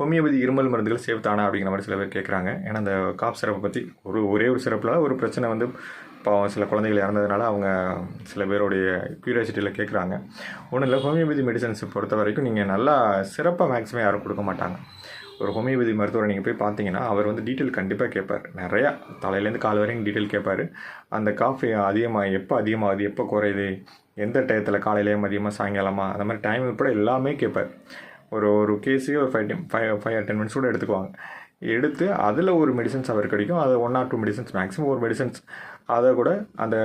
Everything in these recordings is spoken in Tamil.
ஹோமியோபதி இருமல் மருந்துகள் சேஃப் தானா அப்படிங்கிற மாதிரி சில பேர் கேட்குறாங்க ஏன்னா அந்த காப் சிறப்பை பற்றி ஒரு ஒரே ஒரு சிறப்பில் ஒரு பிரச்சனை வந்து இப்போ சில குழந்தைகள் இறந்ததுனால அவங்க சில பேருடைய க்யூரியாசிட்டியில் கேட்குறாங்க ஒன்றும் இல்லை ஹோமியோபதி மெடிசன்ஸ் பொறுத்த வரைக்கும் நீங்கள் நல்லா சிறப்பாக மேக்ஸிமம் யாரும் கொடுக்க மாட்டாங்க. ஒரு ஹோமியோபதி மருத்துவரை நீங்கள் போய் பார்த்தீங்கன்னா அவர் வந்து டீட்டெயில் கண்டிப்பாக கேட்பார் நிறையா தலையிலேருந்து கால் வரைக்கும் டீட்டெயில் கேட்பார் அந்த காஃபி அதிகமாக எப்போ அதிகமாகுது எப்போ குறையுது எந்த டயத்தில் காலையிலேயே மதியமாக சாயங்காலமாக அந்த மாதிரி டைம் உட்பட எல்லாமே கேட்பார் ஒரு ஒரு கேஸுக்கு ஒரு five time five five ten minutes கூட எடுத்துக்குவாங்க. எடுத்து அதில் ஒரு மெடிசன்ஸ் அவர் கிடைக்கும். அது one or two medicines maximum ஒரு மெடிசன்ஸ் அதை கூட அந்த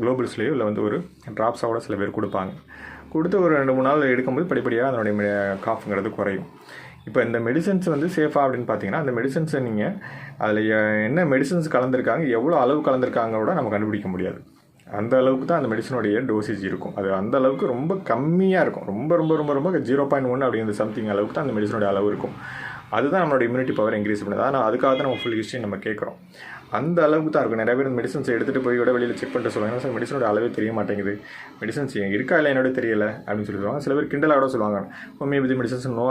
குளோபல்ஸ்லேயோ இல்லை வந்து ஒரு ட்ராப்ஸாக சில பேர் கொடுப்பாங்க. கொடுத்து ஒரு ரெண்டு மூணு நாள் எடுக்கும்போது படிப்படியாக அதனுடைய காஃப்ங்கிறது குறையும். இப்போ இந்த மெடிசன்ஸ் வந்து சேஃபாக அப்படின்னு பார்த்தீங்கன்னா அந்த மெடிசன்ஸை நீங்கள் அதில் என்ன மெடிசன்ஸ் கலந்துருக்காங்க எவ்வளோ அளவு கலந்துருக்காங்க கூட நம்ம கண்டுபிடிக்க முடியாது. அந்த அளவுக்கு தான் அந்த மெடிசனுடைய டோசேஜ் இருக்கும். அது அந்த அளவுக்கு ரொம்ப கம்மியாக இருக்கும். ரொம்ப ரொம்ப ரொம்ப ரொம்ப ஜீரோ பாயிண்ட் ஒன் அப்படிங்கிற சம்திங் அளவுக்கு தான் அந்த மெடிசனுடைய அளவு இருக்கும். அதுதான் நம்மளோட இம்யூனிட்டி பவர் இன்க்ரீஸ் பண்ணுது. ஆனால் அதுக்காக தான் நம்ம ஃபுல் ஹிஸ்ட்ரி நம்ம கேட்குறோம். அந்த அளவுக்கு தான் இருக்கும். நிறைய பேர் மெடிசன்ஸ் எடுத்துகிட்டு போய் விட வெளியில் செக் பண்ணிட்டு சொல்லுவாங்க. சார் மெடிசனோட அளவே தெரிய மாட்டேங்குது. மெடிசன்ஸ் இருக்கா இல்லை என்னோட தெரியல அப்படின்னு சொல்லி சொல்லுவாங்க. சில பேர் கிண்டலாக சொல்லுவாங்க. Homeopathy medicines no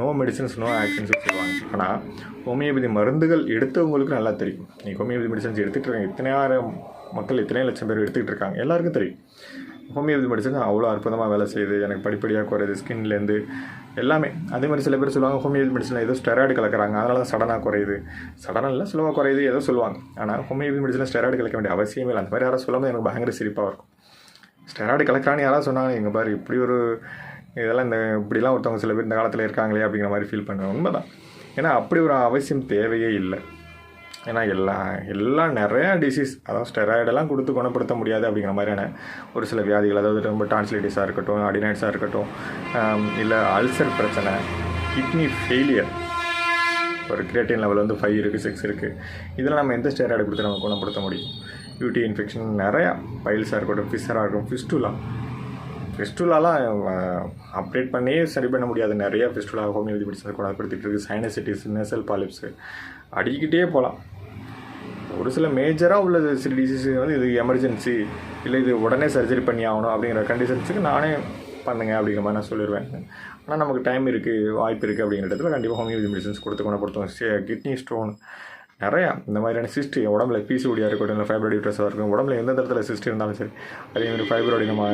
no medicines no actions சொல்லுவாங்க. ஆனால் ஹோமியோபதி மருந்துகள் எடுத்தவங்களுக்கு நல்லா தெரியும். நீங்கள் ஹோமியோபதி மெடிசன்ஸ் எடுத்துகிட்டு இருக்காங்க இத்தனை மக்கள் இத்தனை லட்சம் பேர் எடுத்துக்கிட்டு இருக்காங்க. எல்லாருக்கும் தெரியும். ஹோமியோபதி மெடிசன் அவ்வளோ அற்புதமாக வேலை செய்யுது. எனக்கு படிப்படியாக குறையுது. ஸ்கின்லேருந்து எல்லாமே. அதே மாதிரி சில பேர் சொல்லுவாங்க ஹோமியோபதி மெடிசனில் ஏதோ ஸ்டெராய்டு கலக்கிறாங்க. அதனால தான் சடனாக குறையுது. சடனாக இல்லை ஸ்லோவாக குறையுது ஏதோ சொல்லுவாங்க. ஆனால் ஹோமியோபதி மெடிசனில் ஸ்டெராய்டு கலக்க வேண்டிய அவசியமே இல்லை. அந்த மாதிரி யாராவது சொல்லும்போது எனக்கு பயங்கர சிரிப்பாக இருக்கும். ஸ்டெராய்டு கலக்கிறான்னு யாராவது சொன்னாங்க எங்கள் பாரு இப்படி ஒரு இதெல்லாம் இந்த இப்படிலாம் ஒருத்தவங்க சில பேர் இந்த காலத்தில் இருக்காங்களே அப்படிங்கிற மாதிரி ஃபீல் பண்ணுவேன். உண்மைதான். ஏன்னா அப்படி ஒரு அவசியம் தேவையே இல்லை. ஏன்னா எல்லா எல்லாம் நிறையா டிசீஸ் அதாவது ஸ்டெராய்டெல்லாம் கொடுத்து குணப்படுத்த முடியாது அப்படிங்கிற மாதிரியான ஒரு சில வியாதிகள் அதாவது ரொம்ப டான்சிலிட்டிஸாக இருக்கட்டும் அடினைட்ஸாக இருக்கட்டும் இல்லை அல்சர் பிரச்சனை கிட்னி ஃபெயிலியர் ஒரு கிரியேட்டின் லெவல் வந்து ஃபைவ் இருக்குது சிக்ஸ் இருக்குது இதெல்லாம் நம்ம எந்த ஸ்டெராய்டு கொடுத்து நம்ம குணப்படுத்த முடியும்? யூடி இன்ஃபெக்ஷன் நிறையா பைல்ஸாக இருக்கட்டும் ஃபிஷராக இருக்கும் ஃபிஸ்டுலா ஃபிஸ்டுலாலாம் அப்டேட் பண்ணியே சரி பண்ண முடியாது. நிறைய ஃபெஸ்டுலா ஹோமியோபதி மெடிசன் குணப்படுத்திட்டு இருக்குது சைனசிட்டிஸ் நெசல் பாலிப்ஸு அடிக்கிட்டே போகலாம் ஒரு சில மேஜராக உள்ள சில டிசீஸ் வந்து இது எமர்ஜென்சி இல்லை இது உடனே சர்ஜரி பண்ணி ஆகணும் அப்படிங்கிற கண்டிஷன்ஸுக்கு நானே பண்ணுங்க அப்படிங்கிற மாதிரி நான் சொல்லிடுவேன் ஆனால் நமக்கு டைம் இருக்குது வாய்ப்பு இருக்குது அப்படிங்கிற இடத்துல கண்டிப்பாக ஹோமியோபதி மெடிசன்ஸ் கொடுத்து குணப்படுத்துவோம். கிட்னி ஸ்டோன் நிறையா இந்த மாதிரியான சிஸ்ட் உடம்புல பிசிஓடியாக இருக்கட்டும் இல்லை ஃபைப்ரோடி ப்ரெஸ்ஸாக இருக்கும் உடம்புல எந்த இடத்துல சிஸ்ட் இருந்தாலும் சரி அதே மாதிரி ஃபைப்ரோடி நம்ம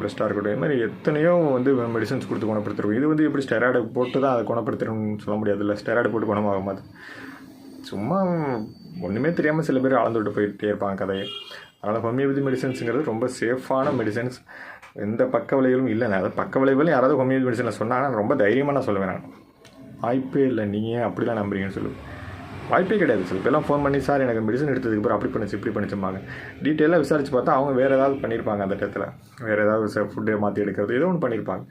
ப்ரெஸ்ட்டாக இருக்கட்டும் இது மாதிரி எத்தனையோ வந்து மெடிசன்ஸ் கொடுத்து குணப்படுத்திருக்கும். இது வந்து எப்படி ஸ்டெராய்டு போட்டு தான் அதை குணப்படுத்தணும்னு சொல்ல முடியாது இல்லை ஸ்டெராய்டு போட்டு குணமாகும் அது. சும்மா ஒன்றுமே தெரியாமல் சில பேர் அளந்துட்டு போயிட்டே இருப்பாங்க கதையை. அதனால் ஹோமியோபதி மெடிசன்ஸுங்கிறது ரொம்ப சேஃபான மெடிசன்ஸ் எந்த பக்க விளைவுகளும் இல்லை. அதாவது பக்க விளைவுகளும் யாராவது ஹோமியோபதி மெடிசனில் சொன்னாங்கன்னா ரொம்ப தைரியமாக நான் சொல்லுவேன் நான். வாய்ப்பே இல்லை. நீங்கள் அப்படிலாம் நம்புறீங்கன்னு சொல்லுவேன் வாய்ப்பே கிடையாது. சில பேர்லாம் ஃபோன் பண்ணி சார் எனக்கு மெடிசன் எடுத்ததுக்கு அப்புறம் அப்படி பண்ணிச்சு இப்படி பண்ணிச்சும்பாங்க. டீட்டெயிலாக விசாரித்து பார்த்தா அவங்க வேறு ஏதாவது பண்ணியிருப்பாங்க அந்த இடத்துல. வேறு ஏதாவது ஃபுட்டை மாற்றி எடுக்கிறது ஏதோ ஒன்று பண்ணியிருப்பாங்க.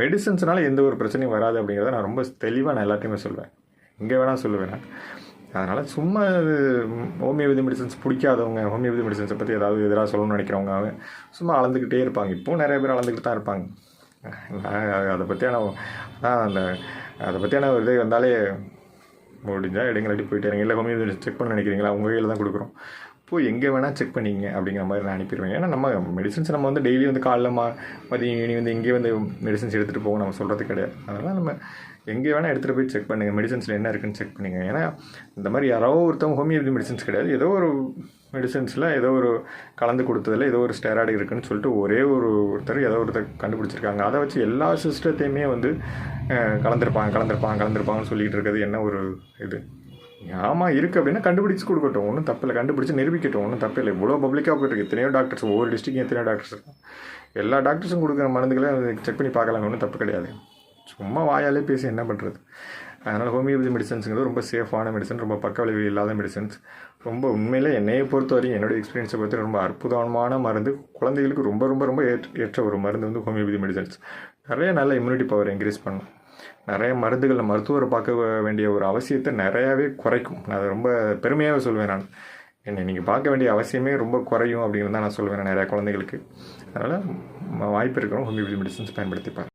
மெடிசன்ஸ்னால எந்த ஒரு பிரச்சனையும் வராது அப்படிங்கிறத நான் ரொம்ப தெளிவாக நான் எல்லாத்தையுமே சொல்லுவேன் இங்கே வேணால் சொல்லுவேன் நான். அதனால் சும்மா ஹோமியோபதி மெடிசன்ஸ் பிடிக்காதவங்க ஹோமியோபதி மெடிசன்ஸை பற்றி ஏதாவது எதிராக சொல்லணும்னு நினைக்கிறவங்க அவங்க சும்மா அளந்துக்கிட்டே இருப்பாங்க. இப்போவும் நிறைய பேர் அளந்துக்கிட்டு தான் இருப்பாங்க. அதை பற்றியான அதான் அந்த அதை பற்றியான ஒரு இது வந்தாலே முடிஞ்சால் எடுங்களாட்டி போயிட்டு இல்லை ஹோமியோபதி செக் பண்ண நினைக்கிறீங்களா? உங்கள் கையில் தான் கொடுக்குறோம். போய் எங்கே வேணால் செக் பண்ணிங்க அப்படிங்கிற மாதிரி நான் அனுப்பிடுவேன். ஏன்னா நம்ம மெடிசன்ஸ் நம்ம வந்து டெய்லி வந்து காலைல மா மதியம் ஈவினிங் வந்து எங்கேயே வந்து மெடிசன்ஸ் எடுத்துகிட்டு போவோம் நம்ம சொல்கிறது கிடையாது. அதனால் நம்ம எங்கே வேணால் எடுத்துகிட்டு போய் செக் பண்ணுங்கள் மெடிசன்ஸில் என்ன இருக்குன்னு செக் பண்ணுங்கள் ஏன்னா இந்த மாதிரி யாரோ ஒருத்தவங்க ஹோமியோபதி மெடிசன்ஸ் கிடையாது. ஏதோ ஒரு மெடிசன்ஸில் ஏதோ ஒரு கலந்து கொடுத்ததில் ஏதோ ஒரு ஸ்டெராய்டு இருக்குன்னு சொல்லிட்டு ஒரே ஒரு ஒருத்தர் ஏதோ ஒருத்தர் கண்டுபிடிச்சிருக்காங்க. அதை வச்சு எல்லா சிஸ்டத்தையுமே வந்து கலந்துருப்பாங்க கலந்துருப்பாங்க கலந்துருப்பாங்கன்னு சொல்லிகிட்டு இருக்கிறது என்ன ஒரு இது? ஆமாம் இருக்குது அப்படின்னா கண்டுபிடிச்சு கொடுக்கட்டும். ஒன்றும் தப்பில்லை. கண்டுபிடிச்சு நிரூபிக்கட்டும். ஒன்றும் தப்பில்லை. இவ்வளோ பப்ளிக்காக போயிட்டுருக்கு எத்தனையோ டாக்டர்ஸ் ஒவ்வொரு டிஸ்ட்ரிக்டும் எத்தனையோ டாக்டர்ஸ் இருக்கும் எல்லா டாக்டர்ஸும் கொடுக்குற மருந்துகளை செக் பண்ணி பார்க்கலாம் ஒன்றும் தப்பு கிடையாது. சும்மா வாயாலே பேசி என்ன பண்ணுறது அதனால் ஹோமியோபதி மெடிசன்ஸுங்கிறது ரொம்ப சேஃபான மெடிசன் ரொம்ப பக்க விளைவு இல்லாத மெடிசன்ஸ் ரொம்ப உண்மையில் என்னையை பொறுத்த வரைக்கும் என்னோடய எக்ஸ்பீரியன்ஸை பொறுத்த ரொம்ப அற்புதமான மருந்து. குழந்தைகளுக்கு ரொம்ப ரொம்ப ரொம்ப ஏற்ற ஒரு மருந்து வந்து ஹோமியோபதி மெடிசன்ஸ் நிறைய நல்ல இம்யூனிட்டி பவர் இன்க்ரீஸ் பண்ணும். நிறைய மருந்துகளில் மருத்துவரை பார்க்க வேண்டிய ஒரு அவசியத்தை நிறையாவே குறைக்கும். நான் அதை ரொம்ப பெருமையாக சொல்வேன் நான். என்னை நீங்கள் பார்க்க வேண்டிய அவசியமே ரொம்ப குறையும் அப்படின்னு தான் நான் சொல்வேன் நிறையா குழந்தைகளுக்கு. அதனால் வாய்ப்பு இருக்கிறோம் ஹோமியோபதி மெடிசன்ஸ் பயன்படுத்திப்பார்